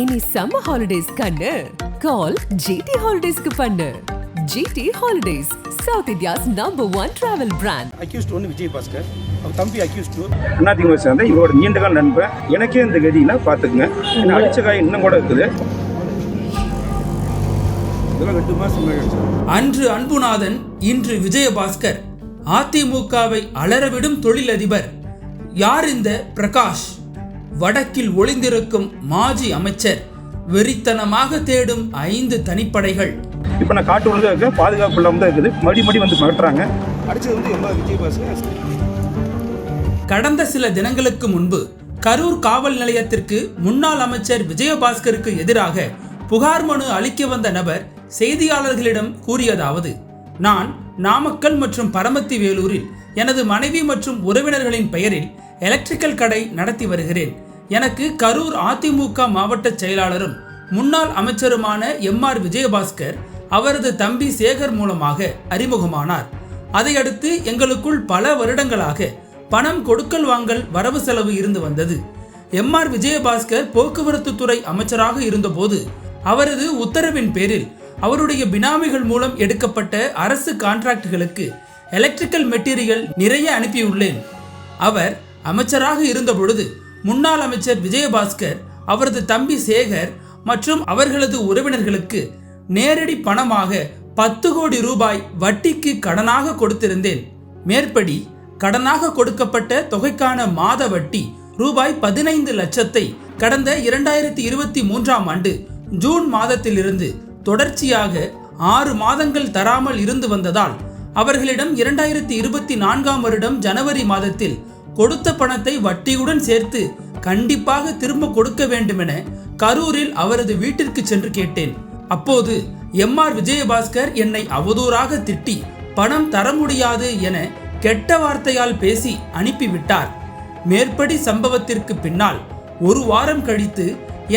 இனி summer holidays கண்ணு. கால் GT ஹாலிடேஸ்க்கு பண்ணு. GT holidays South India's number one travel brand accused ஒன்று விஜய் பாஸ்கர் அவர் தம்பி அக்யூஸ்ட் டூ அதிமுக சேர்ந்த இவரோட நீண்டகால நண்பன் எனக்கே இந்த கதினா பார்த்துக்குங்க. என்ன அடிச்ச காயம் இன்னும் கூட இருக்குது. அன்று அன்புநாதன் இன்று விஜயபாஸ்கர். அதிமுகவை அலறவிடும் தொழிலதிபர். யார் இந்த பிரகாஷ்? வடக்கில் ஒளிந்திருக்கும் மாஜி அமைச்சர் வெறித்தனமாக தேடும் ஐந்து தனிப்படைகள். இப்போ நான் காட்டு ஒழுங்காக இருக்கேன் பாதுகாப்பு இல்லாமல் தான் இருக்குது. மடி மடி வந்து மிரட்டுறாங்க. அடிச்சது வந்து எம்மா விஜய் பாஸ்கர் கடந்த சில தினங்களுக்கு முன்பு கரூர் காவல் நிலையத்திற்கு முன்னாள் அமைச்சர் விஜயபாஸ்கருக்கு எதிராக புகார் மனு அளிக்க வந்த நபர் செய்தியாளர்களிடம் கூறியதாவது நான் நாமக்கல் மற்றும் பரமத்தி வேலூரில் எனது மனைவி மற்றும் உறவினர்களின் பெயரில் எலக்ட்ரிக்கல் கடை நடத்தி வருகிறேன். எனக்கு கரூர் அதிமுக மாவட்ட செயலாளரும் முன்னாள் அமைச்சருமான எம் ஆர் விஜயபாஸ்கர் அவரது தம்பி சேகர் மூலமாக அறிமுகமானார். அதையடுத்து எங்களுக்குள் பல வருடங்களாக பணம் கொடுக்கல் வாங்கல் வரவு செலவு இருந்து வந்தது. எம் ஆர் விஜயபாஸ்கர் போக்குவரத்து துறை அமைச்சராக இருந்தபோது அவரது உத்தரவின் பேரில் அவருடைய பினாமிகள் மூலம் எடுக்கப்பட்ட அரசு கான்ட்ராக்டுகளுக்கு எலக்ட்ரிக்கல் மெட்டீரியல் நிறைய அனுப்பியுள்ளேன். அவர் அமைச்சராக இருந்தபொழுது முன்னாள் அமைச்சர் விஜயபாஸ்கர் அவரது தம்பி சேகர் மற்றும் அவர்களது உறவினர்களுக்கு நேரடி பணமாக பத்து கோடி ரூபாய் வட்டிக்கு கடனாக கொடுத்திருந்தேன். மேற்படி கடனாக கொடுக்கப்பட்ட தொகைக்கான மாத வட்டி ரூபாய் பதினைந்து லட்சத்தை கடந்த இரண்டாயிரத்தி இருபத்தி மூன்றாம் ஆண்டு ஜூன் மாதத்திலிருந்து தொடர்ச்சியாக ஆறு மாதங்கள் தராமல் இருந்து வந்ததால் அவர்களிடம் இரண்டாயிரத்தி இருபத்தி நான்காம் வருடம் ஜனவரி மாதத்தில் கொடுத்த பணத்தை வட்டியுடன் சேர்த்து கண்டிப்பாக திரும்ப கொடுக்க வேண்டுமென கரூரில் அவரது வீட்டிற்கு சென்று கேட்டேன். அப்போது எம் ஆர் விஜயபாஸ்கர் என்னை அவதூறாக திட்டி பணம் தர முடியாது என கெட்ட வார்த்தையால் பேசி அனுப்பிவிட்டார். மேற்படி சம்பவத்திற்கு பின்னால் ஒரு வாரம் கழித்து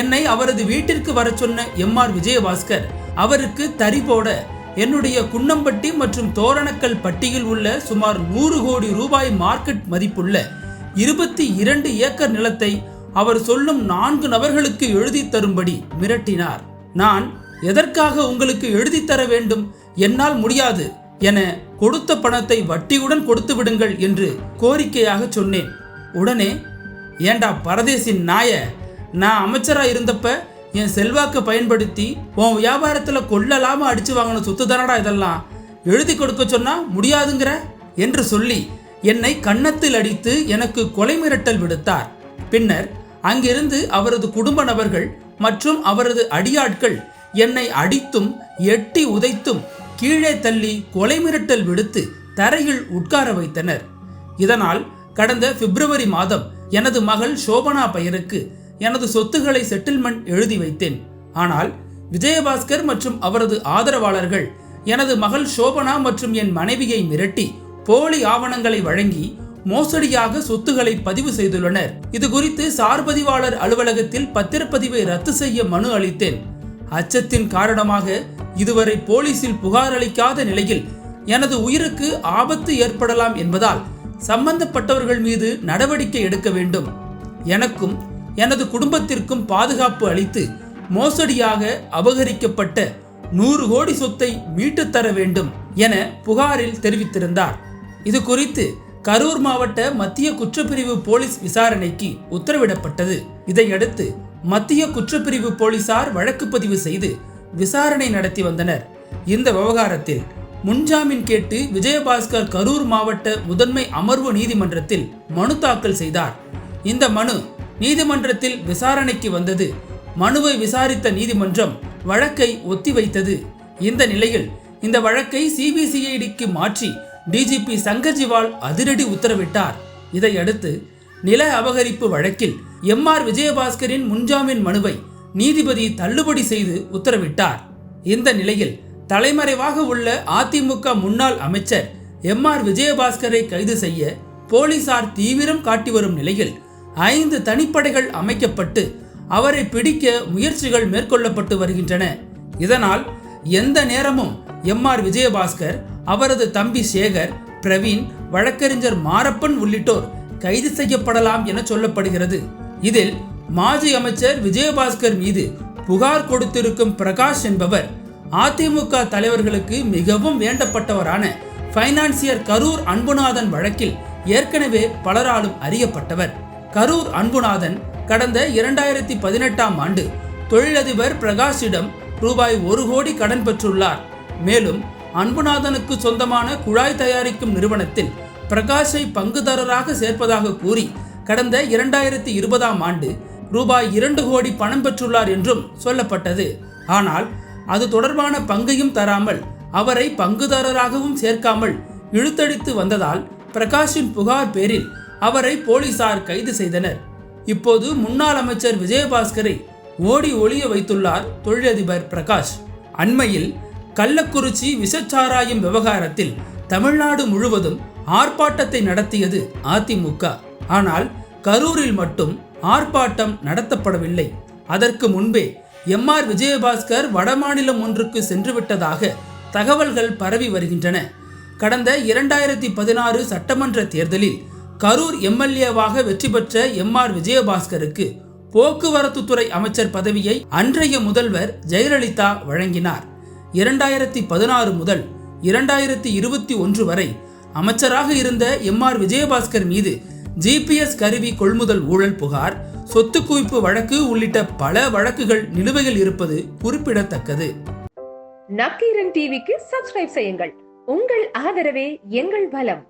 என்னை அவரது வீட்டிற்கு வரச் சொன்ன எம் ஆர் விஜயபாஸ்கர் அவருக்கு தறி போட என்னுடைய குன்னம்பட்டி மற்றும் தோரணக்கல் பட்டியில் உள்ள சுமார் நூறு கோடி ரூபாய் மார்க்கெட் மதிப்புள்ள இருபத்தி இரண்டு ஏக்கர் நிலத்தை அவர் சொல்லும் நான்கு நபர்களுக்கு எழுதி தரும்படி மிரட்டினார். நான் எதற்காக உங்களுக்கு எழுதி தர வேண்டும்? என்னால் முடியாது என கொடுத்த பணத்தை வட்டியுடன் கொடுத்து விடுங்கள் என்று கோரிக்கையாக சொன்னேன். உடனே ஏண்டா பரதேசின் நாய நான் அமைச்சராக இருந்தப்ப என் செல்வாக்கை பயன்படுத்தி உன் வியாபாரத்தில் கொள்ளலாமல் அடித்து வாங்கின சொத்து தானடா இதெல்லாம்? எழுதி கொடுக்க சொன்னால் முடியாதுங்கிற? என்று சொல்லி என்னை கன்னத்தில் அடித்து எனக்கு கொலை மிரட்டல் விடுத்தார். பின்னர் அங்கிருந்து அவரது குடும்ப நபர்கள் மற்றும் அவரது அடியாட்கள் என்னை அடித்தும் எட்டி உதைத்தும் கீழே தள்ளி கொலை மிரட்டல் விடுத்து தரையில் உட்கார வைத்தனர். இதனால் கடந்த பிப்ரவரி மாதம் எனது மகள் சோபனா பெயருக்கு எனது சொத்துக்களை செட்டில்மெண்ட் எழுதி வைத்தேன். ஆனால் விஜயபாஸ்கர் மற்றும் அவரது ஆதரவாளர்கள் எனது மகள் சோபனா மற்றும் என் மனைவியை மிரட்டி போலி ஆவணங்களை வழங்கி மோசடியாக சொத்துக்களை பதிவு செய்துள்ளனர். இது குறித்து சார்பதிவாளர் அலுவலகத்தில் பத்திரப்பதிவை ரத்து செய்ய மனு அளித்தேன். அச்சத்தின் காரணமாக இதுவரை போலீசில் புகார் அளிக்காத நிலையில் எனது உயிருக்கு ஆபத்து ஏற்படலாம் என்பதால் சம்பந்தப்பட்டவர்கள் மீது நடவடிக்கை எடுக்க வேண்டும். எனக்கும் எனது குடும்பத்திற்கும் பாதுகாப்பு அளித்து மோசடியாக அபகரிக்கப்பட்ட நூறு கோடி சொத்தை மீட்டுத் தர வேண்டும் என புகாரில் தெரிவித்திருந்தார். இது குறித்து கரூர் மாவட்ட மத்திய குற்றப்பிரிவு போலீஸ் விசாரணைக்கு உத்தரவிடப்பட்டது. இதையடுத்து மத்திய குற்றப்பிரிவு போலீசார் வழக்கு பதிவு செய்து விசாரணை நடத்தி வந்தனர். இந்த விவகாரத்தில் முன்ஜாமீன் கேட்டு விஜயபாஸ்கர் கரூர் மாவட்ட முதன்மை அமர்வு நீதிமன்றத்தில் மனு தாக்கல் செய்தார். இந்த மனு நீதிமன்றத்தில் விசாரணைக்கு வந்தது. மனுவை விசாரித்த நீதிமன்றம் வழக்கை ஒத்திவைத்தது. இந்த நிலையில் இந்த வழக்கை சிபிசிஐடிக்கு மாற்றி டிஜிபி சங்கர்ஜிவால் அதிரடி உத்தரவிட்டார். இதையடுத்து நில அபகரிப்பு வழக்கில் எம் ஆர் விஜயபாஸ்கரின் முன்ஜாமீன் மனுவை நீதிபதி தள்ளுபடி செய்து உத்தரவிட்டார். இந்த நிலையில் தலைமறைவாக உள்ள அதிமுக முன்னாள் அமைச்சர் எம் ஆர் விஜயபாஸ்கரை கைது செய்ய போலீசார் தீவிரம் காட்டி வரும் நிலையில் ஐந்து தனிப்படைகள் அமைக்கப்பட்டு அவரை பிடிக்க முயற்சிகள் மேற்கொள்ளப்பட்டு வருகின்றன. இதனால் எந்த நேரமும் எம் ஆர் விஜயபாஸ்கர் அவரது தம்பி சேகர் பிரவீன் வழக்கறிஞர் மாரப்பன் உள்ளிட்டோர் கைது செய்யப்படலாம் என சொல்லப்படுகிறது. இதில் மாஜி அமைச்சர் விஜயபாஸ்கர் மீது புகார் கொடுத்திருக்கும் பிரகாஷ் என்பவர் அதிமுக தலைவர்களுக்கு மிகவும் வேண்டப்பட்டவரான பைனான்சியர் கரூர் அன்புநாதன் வழக்கில் ஏற்கனவே பலராலும் அறியப்பட்டவர். கரூர் அன்புநாதன் கடந்த இரண்டாயிரத்தி பதினெட்டாம் ஆண்டு தொழிலதிபர் பிரகாஷிடம் ரூபாய் ஒரு கோடி கடன் பெற்றுள்ளார். மேலும் அன்புநாதனுக்கு சொந்தமான குழாய் தயாரிக்கும் நிறுவனத்தில் பிரகாஷை பங்குதாரராக சேர்ப்பதாக கூறி கடந்த இரண்டாயிரத்தி இருபதாம் ஆண்டு ரூபாய் இரண்டு கோடி பணம் பெற்றுள்ளார் என்றும் சொல்லப்பட்டது. ஆனால் அது தொடர்பான பங்கையும் தராமல் அவரை பங்குதாரராகவும் சேர்க்காமல் இழுத்தடித்து வந்ததால் பிரகாஷின் புகார் பேரில் அவரை போலீசார் கைது செய்தனர். இப்போது முன்னாள் அமைச்சர் விஜயபாஸ்கரை ஓடி ஒளிய வைத்துள்ளார் தொழிலதிபர் பிரகாஷ். அண்மையில் கள்ளக்குறிச்சி விஷச்சாராயம் விவகாரத்தில் தமிழ்நாடு முழுவதும் ஆர்ப்பாட்டத்தை நடத்தியது அதிமுக. ஆனால் கரூரில் மட்டும் ஆர்ப்பாட்டம் நடத்தப்படவில்லை. அதற்கு முன்பே எம் ஆர் விஜயபாஸ்கர் வடமாநிலம் ஒன்றுக்கு சென்றுவிட்டதாக தகவல்கள் பரவி வருகின்றன. கடந்த இரண்டாயிரத்தி பதினாறு சட்டமன்ற தேர்தலில் கரூர் எம்எல்ஏவாக வெற்றி பெற்ற எம் ஆர் விஜயபாஸ்கருக்கு போக்குவரத்துத்துறை அமைச்சர் பதவியை அன்றைய முதல்வர் ஜெயலலிதா வழங்கினார். இரண்டாயிரத்தி பதினாறு முதல் இரண்டாயிரத்தி இருபத்தி ஒன்று வரை அமைச்சராக இருந்த எம் ஆர் விஜயபாஸ்கர் மீது ஜிபிஎஸ் கருவி கொள்முதல் ஊழல் புகார் சொத்து குவிப்பு வழக்கு உள்ளிட்ட பல வழக்குகள் நிலுவையில் இருப்பது குறிப்பிடத்தக்கது. நக்கீரன் டிவிக்கு சப்ஸ்கிரைப் செய்யுங்கள். உங்கள் ஆதரவே எங்கள் பலம்.